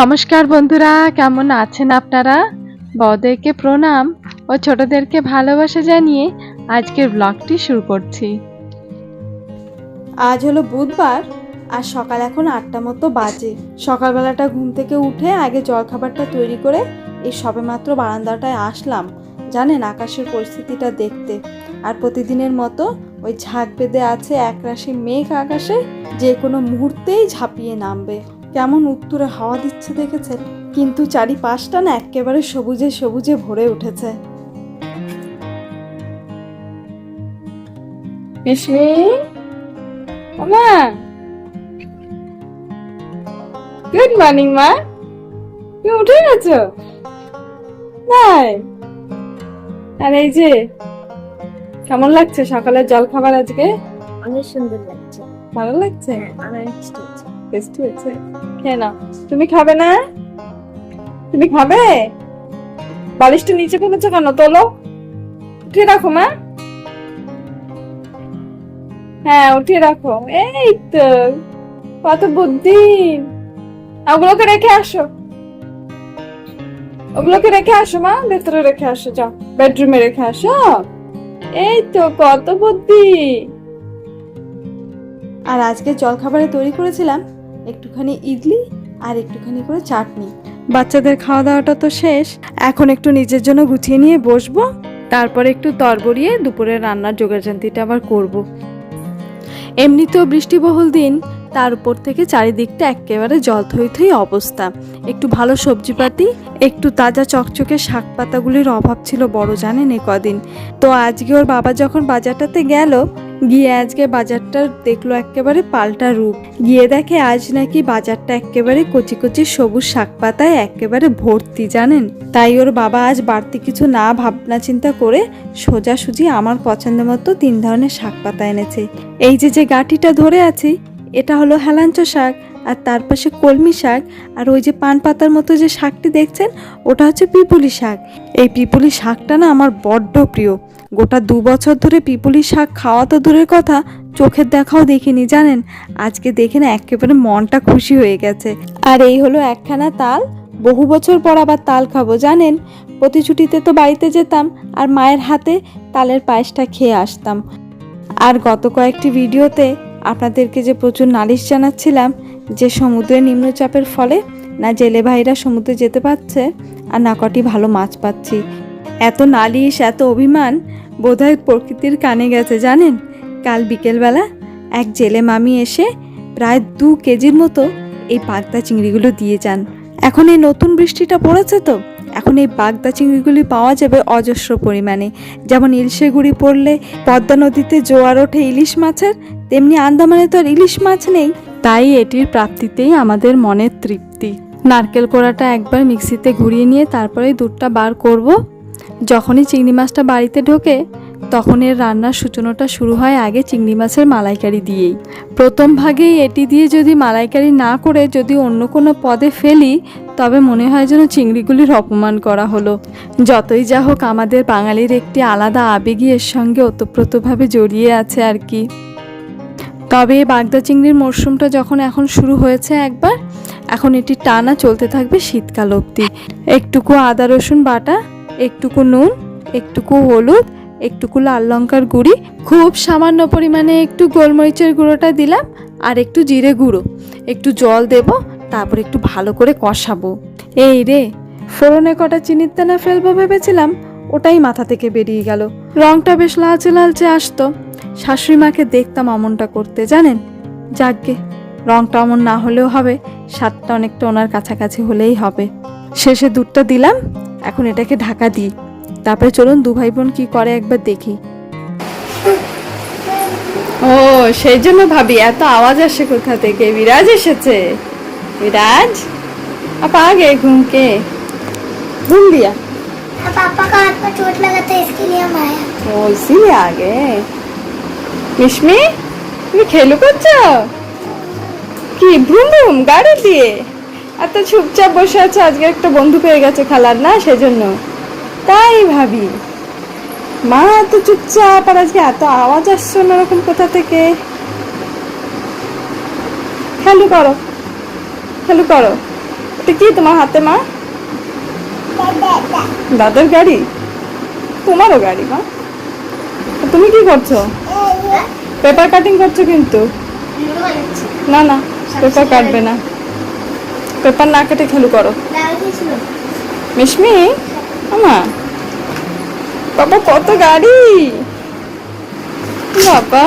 নমস্কার বন্ধুরা, কেমন আছেন আপনারা? বড়দেরকে প্রণাম ও ছোটদেরকে ভালোবাসা জানিয়ে আজকের ব্লগটি শুরু করছি। আজ হলো বুধবার আর সকাল এখন আটটা মতো বাজে। সকালবেলাটা ঘুম থেকে উঠে আগে জলখাবারটা তৈরি করে এই সবেমাত্র বারান্দাটায় আসলাম, জানেন আকাশের পরিস্থিতিটা দেখতে। আর প্রতিদিনের মতো ওই ঝাঁক বেঁধে আছে একরাশি মেঘ আকাশে, যে কোনো মুহূর্তেই ঝাঁপিয়ে নামবে। কেমন উত্তরে হাওয়া দিচ্ছে দেখেছেন? কিন্তু চারিপাশটা না একেবারে সবুজে সবুজে ভরে উঠেছে। মা গুড মর্নিং মা। তুমি উঠে গেছো? আর এই যে কেমন লাগছে সকালের জল খাবার আজকে? অনেক সুন্দর লাগছে। ভালো লাগছে? অনেক টেস্টি হয়েছে খেয়ে নাও তুমি খাবে না? তুমি খাবে? বালিশটা নিচে ফেলেছো কেন? তোলো। উঠিয়ে রাখো, মা। হ্যাঁ উঠিয়ে রাখো। এই তো, কত বুদ্ধি। ওগুলোকে রেখে আসো। ওগুলোকে রেখে আসো, মা। ভেতরে রেখে আসো, যাও। বেডরুমে রেখে আসো। এই তো, কত বুদ্ধি। আর আজকে জলখাবারে তৈরি করেছিলাম। একটুখানি ইডলি আর একটুখানি করে চাটনি। বাচ্চাদের খাওয়া দাওয়াটা তো শেষ। এখন একটু নিজের জন্য গুছিয়ে নিয়ে বসবো। তারপরে একটু তরবরিয়ে দুপুরে রান্নার জোগাড়জান্তিটা আবার করব। এমনিতেও বৃষ্টিবহুল দিন তার উপর থেকে চারিদিকটা একেবারে জল থই থই অবস্থা। একটু ভালো সবজিপাতি একটু তাজা চকচকে শাক পাতাগুলির অভাব ছিল বড় জানেন এ কদিন। তো আজকে ওর বাবা যখন বাজারটাতে গেল গিয়ে আজকে বাজারটা দেখল একেবারে পাল্টা রূপ। গিয়ে দেখে আজ নাকি বাজারটা একেবারে কচি কচি সবুজ শাক পাতায় একেবারে ভর্তি, জানেন? তাই ওর বাবা আজ বাড়তি কিছু না, ভাবনা চিন্তা করে সোজাসুজি আমার পছন্দ মতো তিন ধরনের শাক পাতা এনেছে। এই যে যে গাঁটিটা ধরে আছি, এটা হলো হেলাঞ্চ শাক, আর তার পাশে কলমি শাক, আর ওই যে পান পাতার মতো যে শাকটি দেখছেন, ওটা হচ্ছে পিপুলি শাক। এই পিপুলি শাকটা না আমার বড্ড প্রিয়। গোটা দু বছর ধরে পিপুলি শাক খাওয়া তো দূরের কথা, চোখের দেখাও দেখিনি, জানেন? আজকে দেখে না একেবারে মনটা খুশি হয়ে গেছে। আর এই হলো একখানা তাল, বহু বছর পর আবার তাল খাব, জানেন? প্রতি ছুটিতে তো বাড়িতে যেতাম, আর মায়ের হাতে তালের পায়েসটা খেয়ে আসতাম। আর গত কয়েকটি ভিডিওতে আপনাদেরকে যে প্রচুর নালিশ জানাচ্ছিলাম, যে সমুদ্রে নিম্নচাপের ফলে না জেলে ভাইরা সমুদ্রে যেতে পারছে, আর না কটি ভালো মাছ পাচ্ছি এত নালিশ, এত অভিমান বোধহয় প্রকৃতির কানে গেছে, জানেন? কাল বিকেলবেলা এক জেলে মামি এসে প্রায় দু কেজির মতো এই বাগদা চিংড়িগুলো দিয়ে যান। এখন এই নতুন বৃষ্টিটা পড়েছে তো? এখন এই বাগদা চিংড়িগুলি পাওয়া যাবে অজস্র পরিমাণে। যেমন ইলশে গুঁড়ি পড়লে পদ্মা নদীতে জোয়ার ওঠে ইলিশ মাছের, তেমনি আন্দামানে তো আর ইলিশ মাছ নেই। তাই এটির প্রাপ্তিতেই আমাদের মনের তৃপ্তি। নারকেল কোড়াটা একবার মিক্সিতে ঘুরিয়ে নিয়ে তারপরে দুধটা বার করব। যখনই চিংড়ি মাছটা বাড়িতে ঢোকে তখন এর রান্নার সূচনাটা শুরু হয় আগে চিংড়ি মাছের মালাইকারি দিয়েই। প্রথম ভাগেই এটি দিয়ে যদি মালাইকারি না করে যদি অন্য কোনো পদে ফেলি, তবে মনে হয় যেন চিংড়িগুলির অপমান করা হলো। যতই যা হোক, আমাদের বাঙালির একটি আলাদা আবেগই এর সঙ্গে ওতপ্রোতভাবে জড়িয়ে আছে আর কি। তবে বাগদা চিংড়ির মরশুমটা যখন এখন শুরু হয়েছে একবার, এখন এটি টানা চলতে থাকবে শীতকাল অবধি। একটুকু আদা রসুন বাটা একটুকু নুন, একটুকু হলুদ, একটুকু লাল লঙ্কার গুঁড়ি, খুব সামান্য পরিমাণে একটু গোলমরিচের গুঁড়োটা দিলাম আর একটু জিরে গুঁড়ো। একটু জল দেব, তারপর একটু ভালো করে কষাবো। এই রে, ফোড়নে কটা চিনির দানা ফেলব ভেবেছিলাম, ওটাই মাথা থেকে বেরিয়ে গেল। রংটা বেশ লালচে লালচে আসতো। শাশুড়ি মাকে দেখতাম অমনটা করতে, জানেন? যাকগে, রংটা অমন না হলেও হবে, স্বাদটা অনেকটা ওনার কাছাকাছি হলেই হবে। শেষে দুধটা দিলাম এখন এটাকে ঢাকা দিই তারপরে চলুন দু ভাই বোন কি করে একবার দেখি ও সেই জন্য ভাবি এত আওয়াজ আসে কোথা থেকে বিরাজ এসেছে বিরাজ আপা আগে ঘুম के घूम लिया पापा का हाथ पर चोट लगा था इसके लिए हम आए ও इसीलिए आ गए মিশমি তুমি খেলু করছো কি ভ্রুম ভ্রুম গাড়ি দিয়ে এত চুপচাপ বসে আছে আজকে একটা বন্ধু পেয়ে গেছে খেলার না? সেজন্য। তাই ভাবি। মা এত চুপচাপ আর আজকে এত আওয়াজ আসছে অন্যরকম কোথা থেকে? খেলু করো। খেলু করো। এটা কি তোমার হাতে মা? দাদার গাড়ি? তোমারও গাড়ি মা? তুমি কি করছ? পেপার কাটিং করছ কিন্তু? না না পেপার কাটবে না। পেপার না কেটে খেলু করো। মিশমি আমা বাবা, কত গাড়ি? বাবা,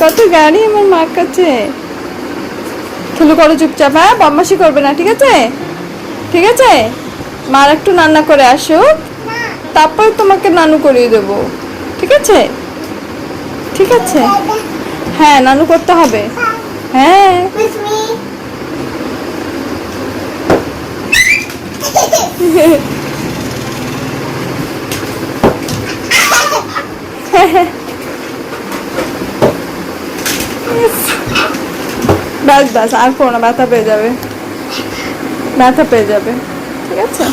কত গাড়ি আমার মার কাছে। খেলু করো চুপচাপ হ্যাঁ? বদমাসি করবে না, ঠিক আছে? ঠিক আছে? মার একটু রান্না করে আসুক। তারপর তোমাকে নানু করিয়ে দেবো। ঠিক আছে? ঠিক আছে? হ্যাঁ নানু করতে হবে। হ্যাঁ। ব্যাস ব্যাস আর করো না, ব্যথা পেয়ে যাবে। ব্যথা পেয়ে যাবে, ঠিক আছে?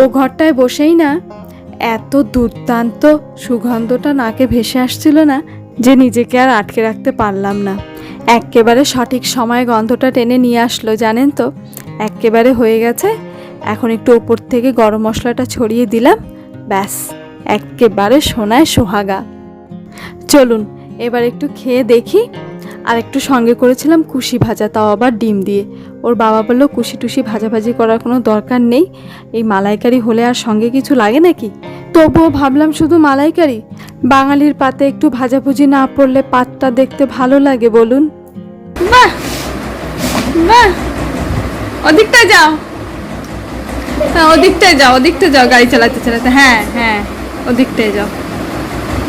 ও ঘরটায় বসেই না এত দুর্দান্ত সুগন্ধটা নাকে ভেসে আসছিল না যে নিজেকে আর আটকে রাখতে পারলাম না। এক্কেবারে সঠিক সময়ে গন্ধটা টেনে নিয়ে আসলো, জানেন তো? এক্কেবারে হয়ে গেছে। এখন একটু ওপর থেকে গরম মশলাটা ছড়িয়ে দিলাম। ব্যাস এক্কেবারে সোনায় সোহাগা। চলুন, এবার একটু খেয়ে দেখি। আর একটু সঙ্গে করেছিলাম কুশি ভাজা, তাও আবার ডিম দিয়ে। ওর বাবা বলল, কুশি টুসি ভাজাভাজি করার কোনো দরকার নেই। এই মালাইকারি হলে আর সঙ্গে কিছু লাগে নাকি? তবুও ভাবলাম, শুধু মালাইকারি? বাঙালির পাতে একটু ভাজাভুজি না পড়লে পাতটা দেখতে ভালো লাগে, বলুন? বাহ! বাহ! ওদিকটায় যাও। হ্যাঁ ওদিকটায় যাও ওদিকটায় যাও, গাড়ি চালাতে চালাতে। হ্যাঁ হ্যাঁ ওদিকটায় যাও।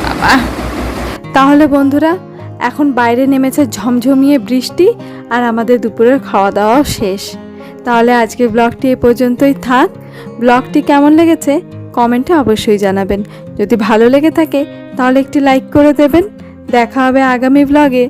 বাবা। তাহলে বন্ধুরা, এখন বাইরে নেমেছে ঝমঝমিয়ে বৃষ্টি আর আমাদের দুপুরের খাওয়া দাওয়াও শেষ। তাহলে আজকে ব্লগটি এ পর্যন্তই থাক। ব্লগটি কেমন লেগেছে কমেন্টে অবশ্যই জানাবেন। যদি ভালো লেগে থাকে, তাহলে একটি লাইক করে দেবেন। দেখা হবে আগামী ব্লগে।